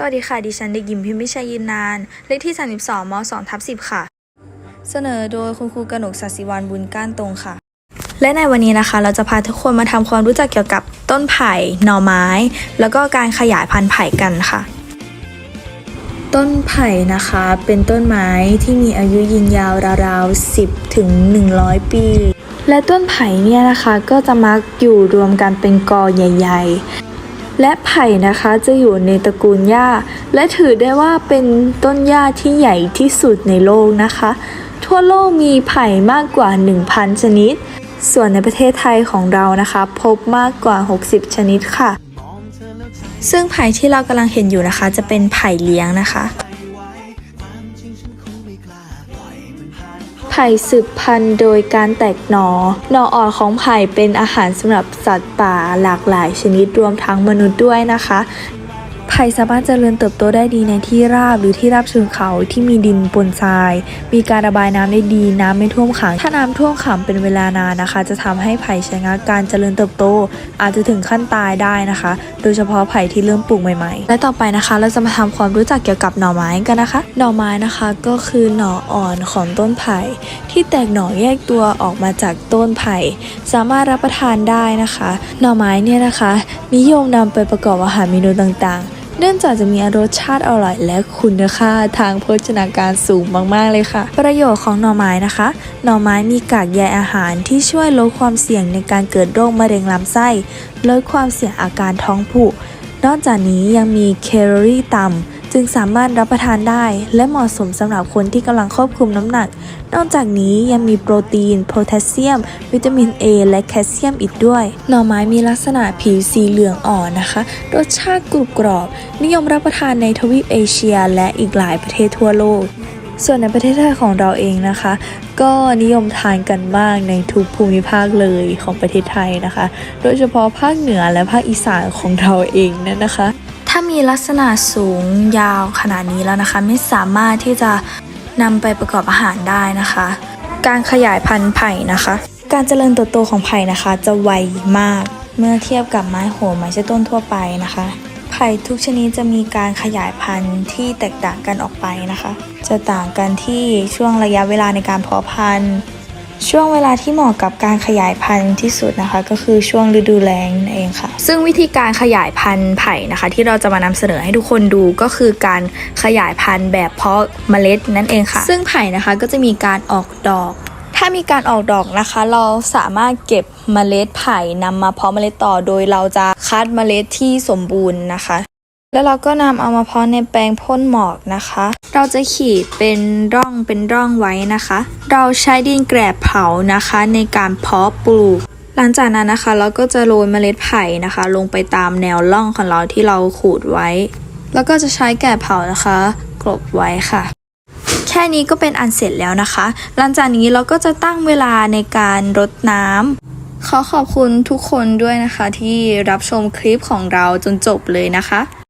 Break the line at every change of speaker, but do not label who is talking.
สวัสดีค่ะ ดิฉันเด็กหญิงพิมพิชัยยืนนาน เลขที่ 32ม2ทับ10 ค่ะ เสนอโดยคุณครูกนกศศิวรรณบุญก้านตรงค่ะ และในวันนี้นะคะ เราจะพาทุกคนมาทำความรู้จักเกี่ยวกับต้นไผ่ หน่อไม้ แล้วก็การขยายพันธุ์ไผ่กันค่ะ ต้นไผ่นะคะ เป็นต้นไม้ที่มีอายุยืนยาวราวๆ10ถึง100 ปี และต้นไผ่เนี่ยนะคะก็จะมักอยู่รวมกันเป็นกอใหญ่ ๆ และไผ่นะคะจะอยู่ในตระกูลหญ้า และถือได้ว่าเป็นต้นหญ้าที่ใหญ่ที่สุดในโลกนะคะ ทั่วโลกมีไผ่มากกว่า 1,000 ชนิด ส่วนในประเทศไทยของเรานะคะ พบมากกว่า 60 ชนิดค่ะ ซึ่งไผ่ที่เรากำลังเห็นอยู่นะคะ จะเป็นไผ่เลี้ยงนะคะ ผ่สืบพันธุ์โดยการแตกหนอ หน่ออ่อนของไผ่เป็นอาหารสำหรับสัตว์ป่าหลากหลายชนิดรวมทั้งมนุษย์ด้วยนะคะ ไผ่สามารถเจริญเติบโตได้ดีในที่ราบหรือที่ราบเชิงเขาที่มีดินปนทราย มีการระบายน้ำได้ดีน้ำไม่ท่วมขัง ถ้าน้ำท่วมขังเป็นเวลานานนะคะ จะทำให้ไผ่ชะงักการเจริญเติบโต อาจจะถึงขั้นตายได้นะคะ โดยเฉพาะไผ่ที่เริ่มปลูกใหม่ๆ และต่อไปนะคะ เราจะมาทำความรู้จักเกี่ยวกับหน่อไม้กันนะคะ หน่อไม้นะคะก็คือหน่ออ่อนของต้นไผ่ที่แตกหน่อแยกตัวออกมาจากต้นไผ่ สามารถรับประทานได้นะคะ หน่อไม้เนี่ยนะคะ นิยมนำไปประกอบอาหารเมนูต่างๆ เนื่องจากจะมีรสชาติอร่อย และคุณค่าทางโภชนาการสูงมากๆเลยค่ะ ประโยชน์ของหน่อไม้นะคะ หน่อไม้มีกากใยอาหารที่ช่วยลดความเสี่ยงในการเกิดโรคมะเร็งลำไส้ลดความเสี่ยงอาการท้องผูกนอกจากนี้ยังมีแคลอรี่ต่ำ จึงสามารถรับประทานได้ และเหมาะสมสำหรับคนที่กำลังควบคุมน้ำหนัก นอกจากนี้ยังมีโปรตีน โพแทสเซียม วิตามิน A และแคลเซียมอีกด้วย หน่อไม้มีลักษณะผิวสีเหลืองอ่อนนะคะ รสชาติกรุบกรอบ นิยมรับประทานในทวีปเอเชีย และอีกหลายประเทศทั่วโลกส่วนในประเทศไทยของเราเองนะคะ ก็นิยมทานกันมากในทุกภูมิภาคเลยของประเทศไทยนะคะ โดยเฉพาะภาคเหนือและภาคอีสานของเราเองนั่นนะคะ มีลักษณะสูงยาวขนาดนี้แล้วนะคะ ไม่สามารถที่จะนำไปประกอบอาหารได้นะคะ การขยายพันธุ์ไผ่นะคะ การเจริญเติบโตของไผ่นะคะ จะไวมากเมื่อเทียบกับไม้โหมไม้ใช้ต้นทั่วไปนะคะ ไผ่ทุกชนิดจะมีการขยายพันธุ์ที่แตกต่างกันออกไปนะคะ จะต่างกันที่ช่วงระยะเวลาในการเพาะพันธุ์ ช่วงเวลาที่เหมาะกับการขยายพันธุ์ที่สุดนะคะ ก็คือช่วงฤดูแล้งนั่นเองค่ะ ซึ่งวิธีการขยายพันธุ์ไผ่นะคะ ที่เราจะมานำเสนอให้ทุกคนดูก็คือการขยายพันธุ์แบบเพาะเมล็ดนั่นเองค่ะ ซึ่งไผ่นะคะก็จะมีการออกดอกถ้ามีการออกดอกนะคะ เราสามารถเก็บเมล็ดไผ่นำมาเพาะเมล็ดต่อโดยเราจะคัดเมล็ดที่สมบูรณ์นะคะ แล้วเราก็นำเอามาเพาะในแปลงพ่นหมอกนะคะ เราจะขีดเป็นร่องเป็นร่องไว้นะคะ เราใช้ดินแกลบเผานะคะในการเพาะปลูก หลังจากนั้นนะคะ เราก็จะโรยเมล็ดไผ่นะคะ ลงไปตามแนวร่องของเราที่เราขูดไว้ แล้วก็จะใช้แกลบเผานะคะกลบไว้ค่ะ แค่นี้ก็เป็นอันเสร็จแล้วนะคะ หลังจากนี้เราก็จะตั้งเวลาในการรดน้ำขอขอบคุณทุกคนด้วยนะคะที่รับชมคลิปของเราจนจบเลยนะคะ